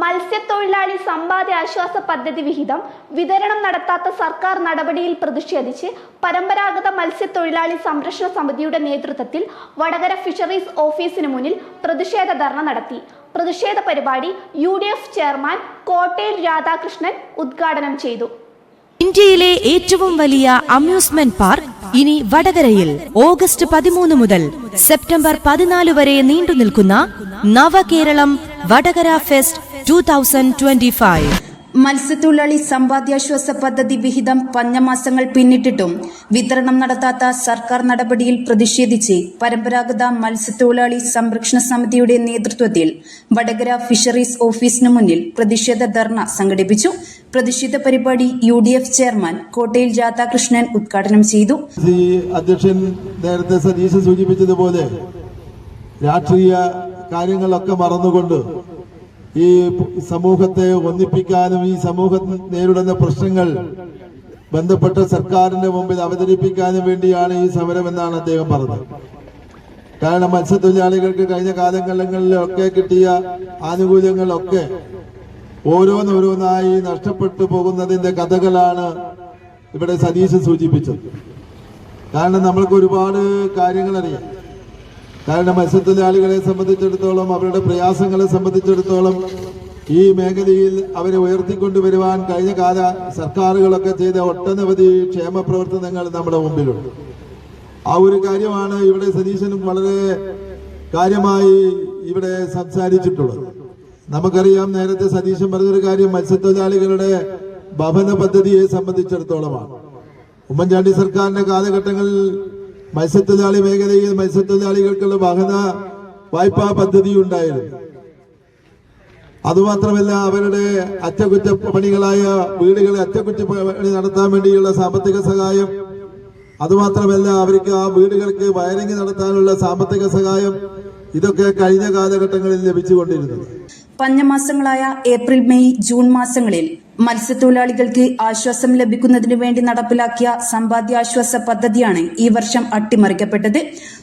മത്സ്യത്തൊഴിലാളി സമ്പാദ്യ ആശ്വാസ പദ്ധതി വിഹിതം വിതരണം നടത്താത്ത സർക്കാർ നടപടിയിൽ പ്രതിഷേധിച്ച് പരമ്പരാഗത മത്സ്യത്തൊഴിലാളി സംരക്ഷണ സമിതിയുടെ നേതൃത്വത്തിൽ വടകര ഫിഷറീസ് ഓഫീസിന് മുന്നിൽ പ്രതിഷേധ ധർണ നടത്തി. പ്രതിഷേധ പരിപാടി യു ചെയർമാൻ കോട്ടയിൽ രാധാകൃഷ്ണൻ ഉദ്ഘാടനം ചെയ്തു. ഇന്ത്യയിലെ ഏറ്റവും വലിയ അമ്യൂസ്മെന്റ് പാർക്ക് ഇനി വടകരയിൽ ഓഗസ്റ്റ് പതിമൂന്ന് മുതൽ സെപ്റ്റംബർ പതിനാല് വരെ നീണ്ടു നിൽക്കുന്ന Navakeralam Vadakara fest two thousand twenty five മത്സ്യത്തൊഴിലാളി സമ്പാദ്യാശ്വാസ പദ്ധതി വിഹിതം പഞ്ഞമാസങ്ങൾ പിന്നിട്ടിട്ടും വിതരണം നടത്താത്ത സർക്കാർ നടപടിയിൽ പ്രതിഷേധിച്ച് പരമ്പരാഗത മത്സ്യത്തൊഴിലാളി സംരക്ഷണ സമിതിയുടെ നേതൃത്വത്തിൽ വടകര ഫിഷറീസ് ഓഫീസിന് മുന്നിൽ പ്രതിഷേധ ധർണ സംഘടിപ്പിച്ചു. പ്രതിഷേധ പരിപാടി യു ഡി എഫ് ചെയർമാൻ കോട്ടയിൽ രാധാകൃഷ്ണൻ ഉദ്ഘാടനം ചെയ്തു. അധ്യക്ഷൻ നേരത്തെ സതീശ് സൂചിപ്പിച്ചതുപോലെ രാഷ്ട്രീയ കാര്യങ്ങളൊക്കെ മറന്നുകൊണ്ട് ഈ സമൂഹത്തെ ഒന്നിപ്പിക്കാനും ഈ സമൂഹം നേരിടുന്ന പ്രശ്നങ്ങൾ ബന്ധപ്പെട്ട സർക്കാരിന്റെ മുമ്പിൽ അവതരിപ്പിക്കാനും വേണ്ടിയാണ് ഈ സമരം എന്നാണ് അദ്ദേഹം പറഞ്ഞത്. കാരണം മത്സ്യത്തൊഴിലാളികൾക്ക് കഴിഞ്ഞ കാലങ്ങളിലൊക്കെ കിട്ടിയ ആനുകൂല്യങ്ങളൊക്കെ ഓരോന്നോരോന്നായി നഷ്ടപ്പെട്ടു പോകുന്നതിന്റെ കഥകളാണ് ഇവിടെ സതീശൻ സൂചിപ്പിച്ചത്. കാരണം നമ്മൾക്ക് ഒരുപാട് കാര്യങ്ങൾ അറിയാം കാരണം മത്സ്യത്തൊഴിലാളികളെ സംബന്ധിച്ചിടത്തോളം അവരുടെ പ്രയാസങ്ങളെ സംബന്ധിച്ചിടത്തോളം ഈ മേഖലയിൽ അവരെ ഉയർത്തിക്കൊണ്ടുവരുവാൻ കഴിഞ്ഞ കാല സർക്കാരുകളൊക്കെ ചെയ്ത ഒട്ടനവധി ക്ഷേമ പ്രവർത്തനങ്ങൾ നമ്മുടെ മുമ്പിലുണ്ട്. ആ ഒരു കാര്യമാണ് ഇവിടെ സതീശനും വളരെ കാര്യമായി ഇവിടെ സംസാരിച്ചിട്ടുള്ളത്. നമുക്കറിയാം നേരത്തെ സതീശൻ പറഞ്ഞൊരു കാര്യം മത്സ്യത്തൊഴിലാളികളുടെ ഭവന പദ്ധതിയെ സംബന്ധിച്ചിടത്തോളമാണ്. ഉമ്മൻചാണ്ടി സർക്കാരിന്റെ കാലഘട്ടങ്ങളിൽ മത്സ്യത്തൊഴിലാളി മേഖലയിൽ മത്സ്യത്തൊഴിലാളികൾക്കുള്ള വാഹന വായ്പാ പദ്ധതി ഉണ്ടായിരുന്നു അതുമാത്രമല്ല അവരുടെ അറ്റകുറ്റപ്പണികളായ വീടുകളെ അറ്റകുറ്റപ്പണി നടത്താൻ വേണ്ടിയുള്ള സാമ്പത്തിക സഹായം അതുമാത്രമല്ല അവർക്ക് ആ വീടുകൾക്ക് വയറിംഗ് നടത്താനുള്ള സാമ്പത്തിക സഹായം ഇതൊക്കെ കഴിഞ്ഞ കാലഘട്ടങ്ങളിൽ ലഭിച്ചുകൊണ്ടിരുന്നത്. പഞ്ഞമാസങ്ങളായ ഏപ്രിൽ മെയ് ജൂൺ മാസങ്ങളിൽ മത്സ്യത്തൊഴിലാളികൾക്ക് ആശ്വാസം ലഭിക്കുന്നതിനു വേണ്ടി നടപ്പിലാക്കിയ സമ്പാദ്യാശ്വാസ പദ്ധതിയാണ് ഈ വർഷം അട്ടിമറിക്കപ്പെട്ടത്.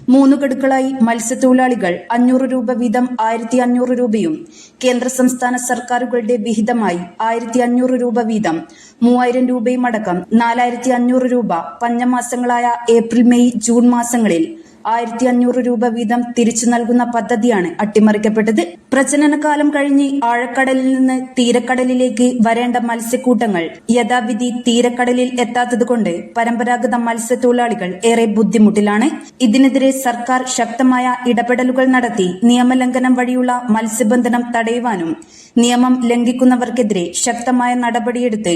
മൂന്ന് ഗഡുക്കളായി മത്സ്യത്തൊഴിലാളികൾ അഞ്ഞൂറ് രൂപ വീതം ആയിരത്തി അഞ്ഞൂറ് രൂപയും കേന്ദ്ര സംസ്ഥാന സർക്കാരുകളുടെ വിഹിതമായി ആയിരത്തി അഞ്ഞൂറ് രൂപ വീതം മൂവായിരം രൂപയും അടക്കം നാലായിരത്തി അഞ്ഞൂറ് രൂപ പഞ്ഞമാസങ്ങളായ ഏപ്രിൽ മെയ് ജൂൺ മാസങ്ങളിൽ ആയിരത്തി അഞ്ഞൂറ് രൂപ വീതം തിരിച്ചു നൽകുന്ന പദ്ധതിയാണ് അട്ടിമറിക്കപ്പെട്ടത്. പ്രജനനകാലം കഴിഞ്ഞ് ആഴക്കടലിൽ നിന്ന് തീരക്കടലിലേക്ക് വരേണ്ട മത്സ്യക്കൂട്ടങ്ങൾ യഥാവിധി തീരക്കടലിൽ എത്താത്തതുകൊണ്ട് പരമ്പരാഗത മത്സ്യത്തൊഴിലാളികൾ ഏറെ ബുദ്ധിമുട്ടിലാണ്. ഇതിനെതിരെ സർക്കാർ ശക്തമായ ഇടപെടലുകൾ നടത്തി നിയമലംഘനം വഴിയുള്ള മത്സ്യബന്ധനം തടയുവാനും നിയമം ലംഘിക്കുന്നവർക്കെതിരെ ശക്തമായ നടപടിയെടുത്ത്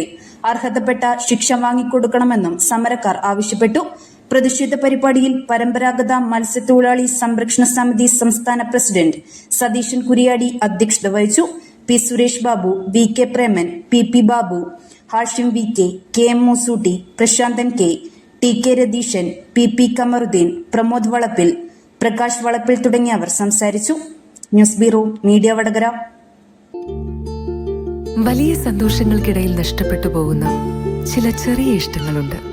അർഹതപ്പെട്ട ശിക്ഷ വാങ്ങിക്കൊടുക്കണമെന്നും സമരക്കാർ ആവശ്യപ്പെട്ടു. പ്രതിഷേധ പരിപാടിയിൽ പരമ്പരാഗത മത്സ്യത്തൊഴിലാളി സംരക്ഷണ സമിതി സംസ്ഥാന പ്രസിഡന്റ് സതീശൻ കുരിയാടി അധ്യക്ഷത വഹിച്ചു. P Suresh Babu V K Preman P P Babu Hashim V K K M Moosutty Prasanthan K T K Ratheesan P P Kamaruddin Pramod Valappil Prakash Valappil തുടങ്ങിയവർ സംസാരിച്ചു. News bureau media Vadakara. വലിയ സന്തോഷങ്ങൾക്കിടയിൽ നഷ്ടപ്പെട്ടു പോകുന്ന ചില ചെറിയ ഇഷ്ടങ്ങളുണ്ട്.